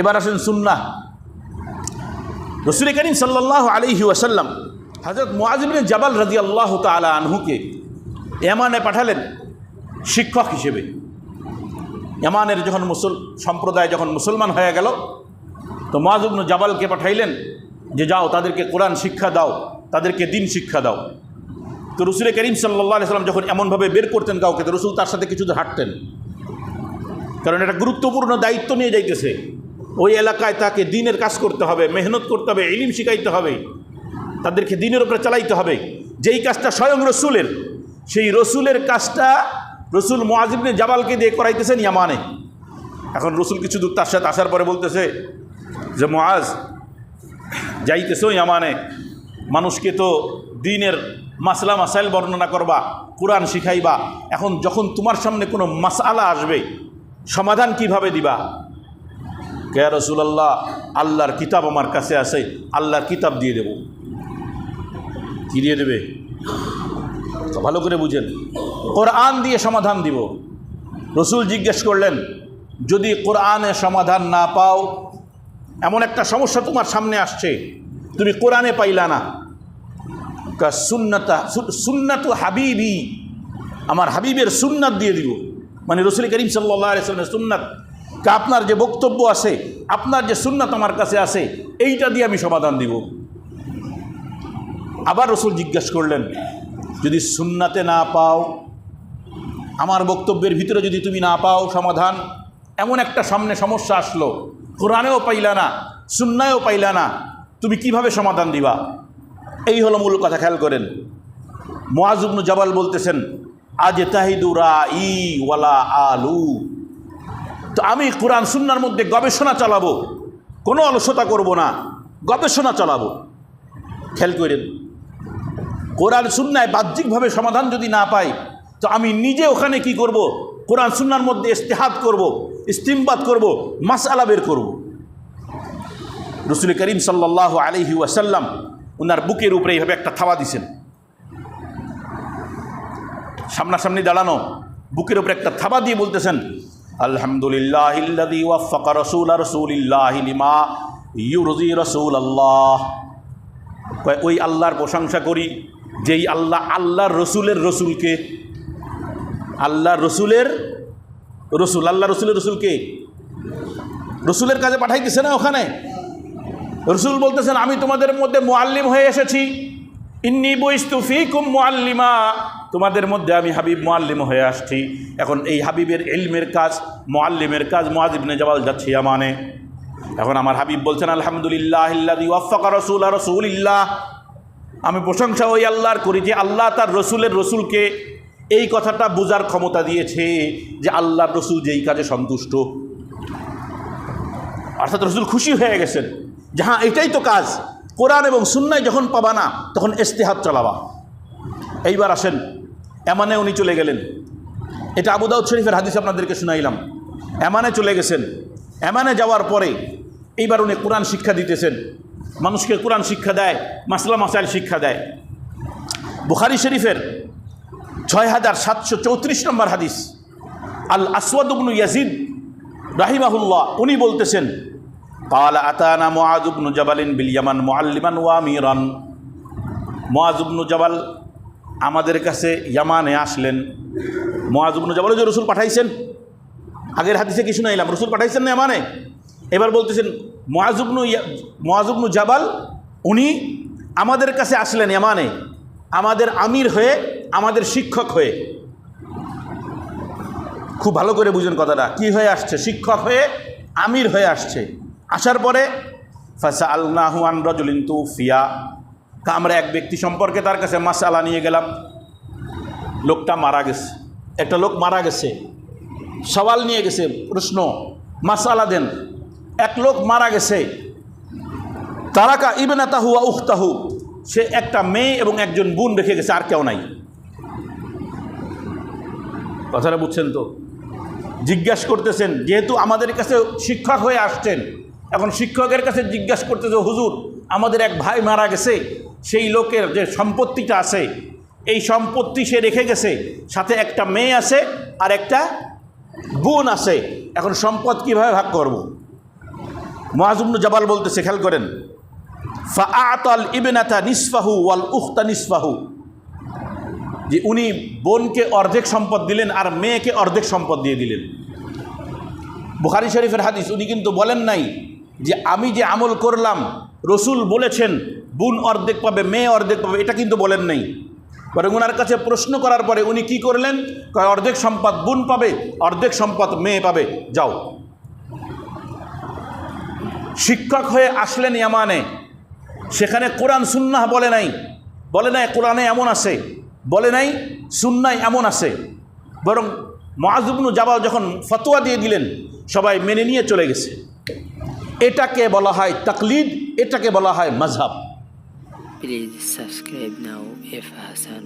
এবার আসেন সুন্না রসুল করিম সাল্লাহ আলহি ওয়াসাল্লাম হজরত মোয়াজিবিন জাবাল রাজি আল্লাহ তালা আনহুকে এমানে পাঠালেন শিক্ষক হিসেবে। এমানের যখন মুসল, সম্প্রদায় যখন মুসলমান হয়ে গেল, তো মোয়াজুবন জাবালকে পাঠাইলেন যে যাও, তাদেরকে কোরআন শিক্ষা দাও, তাদেরকে দিন শিক্ষা দাও। তো রসুল করিম সাল্লাহ সাল্লাম যখন এমনভাবে বের করতেন কাউকে, তো রসুল তার সাথে কিছু হাঁটতেন। কারণ এটা গুরুত্বপূর্ণ দায়িত্ব নিয়ে যাইতেছে। ওই এলাকায় তাকে দিনের কাজ করতে হবে, মেহনত করতে হবে, ইলিম শিখাইতে হবে। তাদেরকে দিনের উপরে চালাইতে হবে। যেই কাজটা স্বয়ং রসুলের, সেই রসুলের কাজটা রসুল মোয়াজিবনে জাবালকে দিয়ে করাইতেছেন ইয়ামানে। এখন রসুল কিছু দূর তার সাথে আসার পরে বলতেছে যে মোয়াজ যাইতেছো ইয়ামানে, মানুষকে তো দিনের মাসলা, মাসাইল বর্ণনা করবা, কোরআন শিখাইবা। এখন যখন তোমার সামনে কোনো মাসালা আসবে, সমাধান কীভাবে দিবা? কে রসুলাল্লাহ, আল্লাহর কিতাব আমার কাছে আছে, আল্লাহর কিতাব দিয়ে দেব। কি দিয়ে দেবে? ভালো করে বুঝেন। কোরআন দিয়ে সমাধান দিব। রসুল জিজ্ঞেস করলেন, যদি কোরআনে সমাধান না পাও, এমন একটা সমস্যা তোমার সামনে আসছে, তুমি কোরআনে পাইলা না। সুন্নতা সুন্নাতু হাবিবি, আমার হাবিবের সুন্নাত দিয়ে দিব। মানে রসুল করিম সাল্লাহ সুন্নাত কা আপনার যে বক্তব্য আছে, আপনার যে সুন্নাত আমার কাছে আছে, এইটা দিয়ে আমি সমাধান দিব। আবার রসুল জিজ্ঞাসা করলেন, যদি সুন্নাতে না পাও, আমার বক্তব্যের ভিতরে যদি তুমি না পাও সমাধান, এমন একটা সামনে সমস্যা আসলো, কোরআনেও পাইলা না, সুন্নায়ও পাইলা না, তুমি কীভাবে সমাধান দিবা? এই হলো মূল কথা, খেয়াল করেন। মোয়াজুবনু জাবাল বলতেছেন আজ তাহিদুরা ই ওয়ালা আলু। তো আমি কোরআন সুন্নার মধ্যে গবেষণা চালাবো, কোনো অলসতা করব না, গবেষণা চালাবো। খেয়াল করেন, কোরআন সুন্নায় বাহ্যিকভাবে সমাধান যদি না পাই, তো আমি নিজে ওখানে কি করব? কোরআন সুন্নার মধ্যে ইস্তেহাদ করব, ইস্তিমবাদ করব মাসালা বের করব। রসুল করিম সাল্লাহ আলহি ওয়াসাল্লাম ওনার বুকের উপরে এইভাবে একটা থাবা দিছেন। সামনাসামনি দাঁড়ানো, বুকের উপরে একটা থাবা দিয়ে বলতেছেন আলহামদুলিল্লাহ ওয়াফাকা রসুল লিমা ইউরজি রসুল আল্লাহ ওই আল্লাহর প্রশংসা করি, যেই আল্লাহ আল্লাহর রসুলের রসুলকে, আল্লাহর রসুলের রসুল আল্লাহ রসুলের রসুলকে রসুলের কাজে পাঠাইতেছে না ওখানে? রসুল বলতেছেন, আমি তোমাদের মধ্যে মোয়াল্লিম হয়ে এসেছি। ইন্নি বৈস্তুফি কুম মোয়াল্লিমা তোমাদের মধ্যে আমি হাবিব মোয়াল্লিম হয়ে আসছি। এখন এই হাবিবের ইলমের কাজ মোয়াল্লিমের কাজ মোয়াজিবনে জবাল যাচ্ছি আমানে এখন আমার হাবিব বলছেন, আলহামদুলিল্লাহ ওয়াফাকা রসুল আর রসুলিল্লাহ। আমি প্রশংসা ওই আল্লাহর করি যে আল্লাহ তার রসুলের রসুলকে এই কথাটা বোঝার ক্ষমতা দিয়েছে যে আল্লাহর রসুল যেই কাজে সন্তুষ্ট। অর্থাৎ রসুল খুশি হয়ে গেছেন যে হ্যাঁ এটাই তো কাজ। কোরআন এবং সুন্নায় যখন পাবা না, তখন ইস্তেহাত চালাবা। এইবার আসেন এমানে উনি চলে গেলেন। এটা আবুদাউদ শরীফের হাদিস আপনাদেরকে শুনাইলাম। এমানে চলে গেছেন। এমানে যাওয়ার পরে এইবার উনি কোরআন শিক্ষা দিতেছেন। মানুষকে কোরআন শিক্ষা দেয়, মাসলা মাসাইল শিক্ষা দেয়। বুখারি শরীফের ছয় হাজার সাতশো চৌত্রিশ নম্বর হাদিস। আল আসওয়াদুবনু ইয়াজিদ রাহিমাহুল্লাহ, উনি বলতেছেন, কালা আতানা মোয়াজুবনু জাবালিন বিল ইয়ামান মোয়াল্লিমান ওয়া মিরান মোয়াজুবনু জাবাল আমাদের কাছে ইয়ামানে আসলেন। মোয়াজুবনু জাবাল যে রসুল পাঠাইছেন। আগের হাদিসে কি শুনাইলাম রসুল পাঠাইছেন না ইয়ামানে? এবার বলতেছেন মোয়াজুবনু মোয়াজুবনু জাবাল, উনি আমাদের কাছে আসলেন ইয়ামানে। আমাদের আমির হয়ে, আমাদের শিক্ষক হয়ে। খুব ভালো করে বুঝেন কথাটা। কি হয়ে আসছে? শিক্ষক হয়ে, আমির হয়ে আসছে। আসার পরে ফাসা আল্লাহুয়ান রজলিন ফিয়া আমরা এক ব্যক্তি সম্পর্কে তার কাছে মাসালা নিয়ে গেলাম। লোকটা মারা গেছে। একটা লোক মারা গেছে। সওয়াল নিয়ে গেছে। প্রশ্ন মাসালা দেন। এক লোক মারা গেছে। তারাকা ইবেনা তাহু উখতাহু। সে একটা মেয়ে এবং একজন বোন রেখে গেছে, আর কেউ নাই। কথাটা বুঝছেন তো? জিজ্ঞাসা করতেছেন, যেহেতু আমাদের কাছে শিক্ষক হয়ে আসছেন, এখন শিক্ষকের কাছে জিজ্ঞাসা করতেছে, হুজুর, আমাদের এক ভাই মারা গেছে। সেই লোকের যে সম্পত্তিটা আছে, এই সম্পত্তি সে রেখে গেছে। সাথে একটা মেয়ে আছে আর একটা বোন আছে। এখন সম্পদ কীভাবে ভাগ করব। মহাজুবনু জবাল বলতেছে, খেয়াল করেন। ফাআতাল ইবনাতা নিসফাহু ওয়াল উখতা নিসফাহু। যে উনি বোনকে অর্ধেক সম্পদ দিলেন আর মেয়েকে অর্ধেক সম্পদ দিয়ে দিলেন। বুখারি শরীফের হাদিস, উনি কিন্তু বলেন নাই যে আমি যে আমল করলাম রসুল বলেছেন, বোন অর্ধেক পাবে, মেয়ে অর্ধেক পাবে, এটা কিন্তু বলেন নাই। বরং ওনার কাছে প্রশ্ন করার পরে উনি কি করলেন? অর্ধেক সম্পদ বোন পাবে, অর্ধেক সম্পদ মেয়ে পাবে, যাও। শিক্ষক হয়ে আসলেন ইয়ামানে। সেখানে কোরআন, সুন্নাহ বলে নাই। বলে নাই, কোরআনে এমন আছে। বলে নাই, সুন্নায় এমন আছে। বরং মহাজুবনু জাবাল যখন ফতোয়া দিয়ে দিলেন, সবাই মেনে নিয়ে চলে গেছে। এটাকে বলা হয় তাকলিদ। এটাকে বলা হয় মজহাব please subscribe now F Hasan